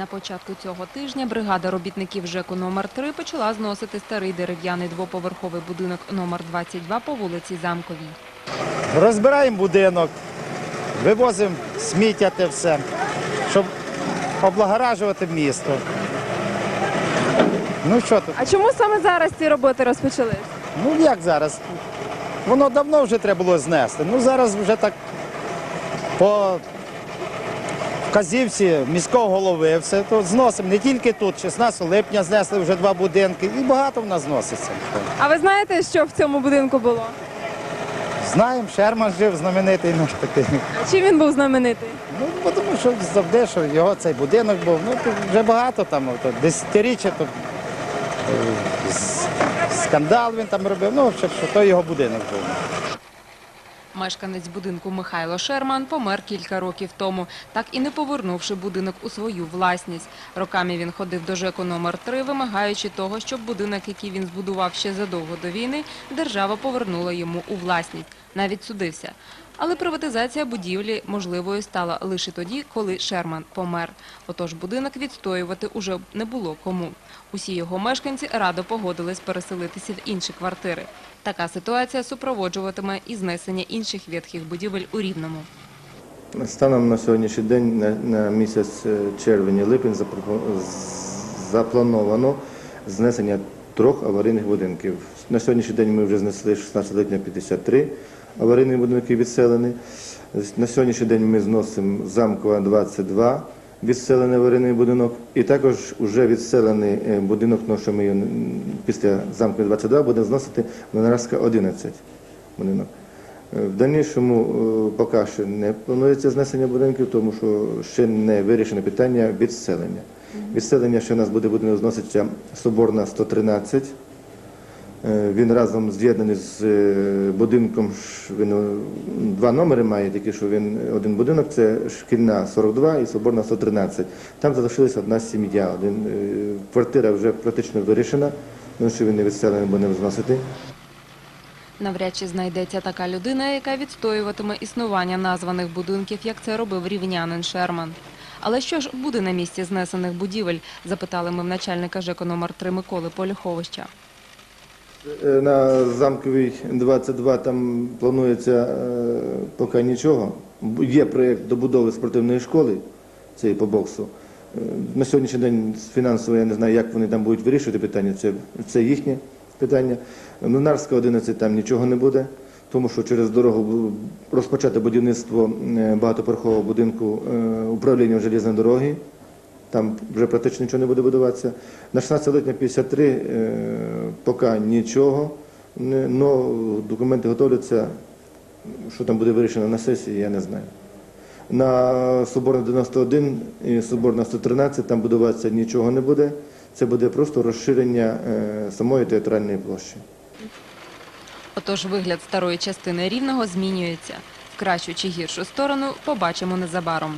На початку цього тижня бригада робітників ЖЕКу номер 3 почала зносити старий дерев'яний двоповерховий будинок номер 22 по вулиці Замковій. Розбираємо будинок, вивозимо сміття те все, щоб облагоражувати місто. Ну що тут? А чому саме зараз ці роботи розпочались? Ну як зараз? Воно давно вже треба було знести. Ну зараз вже так по вказівці міського голови все то зносимо. Не тільки тут, 16 липня знесли вже два будинки і багато в нас зноситься. А ви знаєте, що в цьому будинку було? Знаємо, Шерман жив знаменитий ну, такий. А чим він був знаменитий? Ну, тому що завжди, що його цей будинок був, ну тут вже багато там, десятиріччя, то е, скандал він там робив, ну, що, що то його будинок був. Мешканець будинку Михайло Шерман помер кілька років тому, так і не повернувши будинок у свою власність. Роками він ходив до ЖЕКу номер 3 вимагаючи того, щоб будинок, який він збудував ще задовго до війни, держава повернула йому у власність. Навіть судився. Але приватизація будівлі можливою стала лише тоді, коли Шерман помер. Отож будинок відстоювати уже не було кому. Усі його мешканці радо погодились переселитися в інші квартири. Така ситуація супроводжуватиме і знесення інших ветхих будівель у Рівному. Станом на сьогоднішній день, на, місяць е, червень-липень заплановано знесення трьох аварійних будинків. На сьогоднішній день ми вже знесли 16 липня 53 аварійні будинки відселені. На сьогоднішній день ми зносимо замкова 22 відселений аварійний будинок. І також вже відселений е, будинок, ну, що ми після замкової 22 будемо зносити Монарська 11 будинок. Е, В дальнішому е, поки що не планується знесення будинків, тому що ще не вирішено питання відселення. Відселення ще у нас буде будинок зноситься Соборна 113. Е, Він разом з'єднаний з е, будинком, він е, два номери має, тільки що він один будинок, це шкільна 42 і Соборна 113. Там залишилася одна сім'я. Один, квартира вже практично вирішена, тому що він не відселений, будемо зносити. Навряд чи знайдеться така людина, яка відстоюватиме існування названих будинків, як це робив рівнянин Шерман. Але що ж буде на місці знесених будівель, запитали ми в начальника ЖЕКу номер 3 Миколи Полюховища. Е, На замковій 22 там планується е, поки нічого. Є проєкт добудови спортивної школи, і по боксу. Е, На сьогоднішній день фінансово я не знаю, як вони там будуть вирішувати питання, це, це їхнє питання. Млинарська 11 там нічого не буде, тому що через дорогу розпочати будівництво е, багатоповерхового будинку е, управління железної дороги. Там вже практично нічого не буде будуватися. На 16 липня 53 е, поки нічого, але документи готовляться. Що там буде вирішено на сесії, я не знаю. На Соборна 91 і Соборна 113 там будуватися нічого не буде. Це буде просто розширення е, самої театральної площі. Отож, вигляд старої частини Рівного змінюється. В кращу чи гіршу сторону побачимо незабаром.